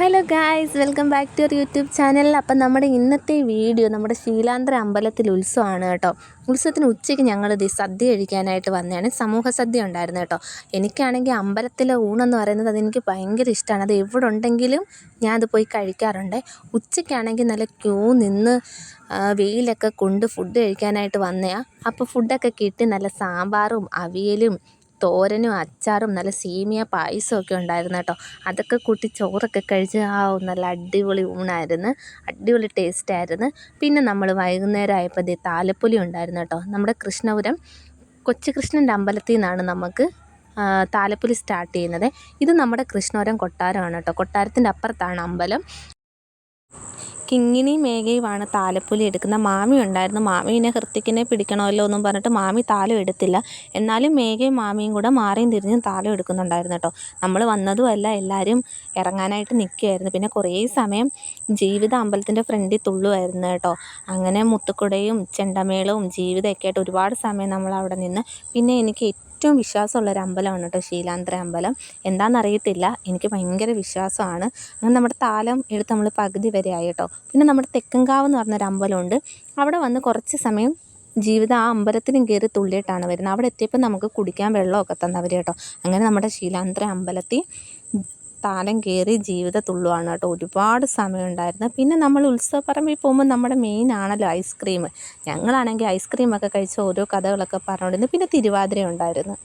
Hello guys welcome back to your YouTube channel. അപ്പം നമ്മുടെ ഇന്നത്തെ വീഡിയോ നമ്മുടെ ശീലാന്തര അമ്പലത്തിൽ ഉത്സവമാണ് കേട്ടോ. ഉത്സവത്തിന് ഉച്ചയ്ക്ക് ഞങ്ങൾ ഇത് സദ്യ കഴിക്കാനായിട്ട് വന്നതാണ്. സമൂഹ സദ്യ ഉണ്ടായിരുന്നു കേട്ടോ. എനിക്കാണെങ്കിൽ അമ്പലത്തിലെ ഊണെന്ന് പറയുന്നത് അതെനിക്ക് ഭയങ്കര ഇഷ്ടമാണ്. അത് എവിടെ ഉണ്ടെങ്കിലും ഞാൻ അത് പോയി കഴിക്കാറുണ്ട്. ഉച്ചയ്ക്കാണെങ്കിൽ നല്ല ക്യൂ നിന്ന് വെയിലൊക്കെ കൊണ്ട് ഫുഡ് കഴിക്കാനായിട്ട് വന്നതാണ് അപ്പോൾ ഫുഡൊക്കെ കിട്ടി. നല്ല സാമ്പാറും അവിയലും തോരനും അച്ചാറും നല്ല സീമിയ പായസമൊക്കെ ഉണ്ടായിരുന്നു കേട്ടോ. അതൊക്കെ കൂട്ടി ചോറൊക്കെ കഴിച്ച് ആ നല്ല അടിപൊളി ഊണായിരുന്നു. അടിപൊളി ടേസ്റ്റായിരുന്നു പിന്നെ നമ്മൾ വൈകുന്നേരം ആയപ്പോൾ ദേ താലപ്പൊലി ഉണ്ടായിരുന്നു കേട്ടോ. നമ്മുടെ കൃഷ്ണപുരം കൊച്ചു കൃഷ്ണന്റെ അമ്പലത്തിൽ നിന്നാണ് നമുക്ക് താലപ്പൊലി സ്റ്റാർട്ട് ചെയ്യുന്നത്. ഇത് നമ്മുടെ കൃഷ്ണപുരം കൊട്ടാരമാണ് കേട്ടോ. കൊട്ടാരത്തിന്റെ അപ്പുറത്താണ് അമ്പലം. കിങ്ങിണി മേഘയുമാണ് താലപ്പൊലി എടുക്കുന്ന. മാമി ഉണ്ടായിരുന്നു. മാമി പിന്നെ ഹൃത്തിക്കിനെ പിടിക്കണമല്ലോ എന്നും പറഞ്ഞിട്ട് മാമി താലം എടുത്തില്ല. എന്നാലും മേഘയും മാമിയും കൂടെ മാറിയും തിരിഞ്ഞും താലം എടുക്കുന്നുണ്ടായിരുന്നു കേട്ടോ. നമ്മൾ വന്നതുമല്ല എല്ലാവരും ഇറങ്ങാനായിട്ട് നിൽക്കുകയായിരുന്നു പിന്നെ കുറേ സമയം ജീവിത അമ്പലത്തിന്റെ ഫ്രണ്ടിൽ തുള്ളുമായിരുന്നു കേട്ടോ. അങ്ങനെ മുത്തുക്കുടയും ചെണ്ടമേളവും ജീവിതമൊക്കെ ആയിട്ട് ഒരുപാട് സമയം നമ്മൾ അവിടെ നിന്ന്. പിന്നെ എനിക്ക് ഏറ്റവും വിശ്വാസമുള്ള ഒരു അമ്പലമാണ് കേട്ടോ ശീലാന്തര അമ്പലം. എന്താണെന്നറിയത്തില്ല. എനിക്ക് ഭയങ്കര വിശ്വാസമാണ്. അങ്ങനെ നമ്മുടെ താലം എടുത്ത് നമ്മൾ പകുതി വരെ ആയി കേട്ടോ. പിന്നെ നമ്മുടെ തെക്കൻകാവ് എന്ന് പറഞ്ഞൊരു അമ്പലമുണ്ട്. അവിടെ വന്ന് കുറച്ച് സമയം ജീവിതം ആ അമ്പലത്തിലും കയറി തുള്ളിയിട്ടാണ് വരുന്നത്. അവിടെ എത്തിയപ്പോൾ നമുക്ക് കുടിക്കാൻ വെള്ളമൊക്കെ തന്നവർ കേട്ടോ. അങ്ങനെ നമ്മുടെ ശീലാന്തര അമ്പലത്തിൽ താലം കയറി ജീവിത തുള്ളുവാണ് കേട്ടോ. ഒരുപാട് സമയമുണ്ടായിരുന്നു പിന്നെ നമ്മൾ ഉത്സവപ്പറമ്പിൽ പോകുമ്പോൾ നമ്മുടെ മെയിൻ ആണല്ലോ ഐസ്ക്രീം ഞങ്ങളാണെങ്കിൽ ഐസ്ക്രീമൊക്കെ കഴിച്ച് ഓരോ കഥകളൊക്കെ പറഞ്ഞുകൊണ്ടിരുന്നു. പിന്നെ തിരുവാതിര ഉണ്ടായിരുന്നു.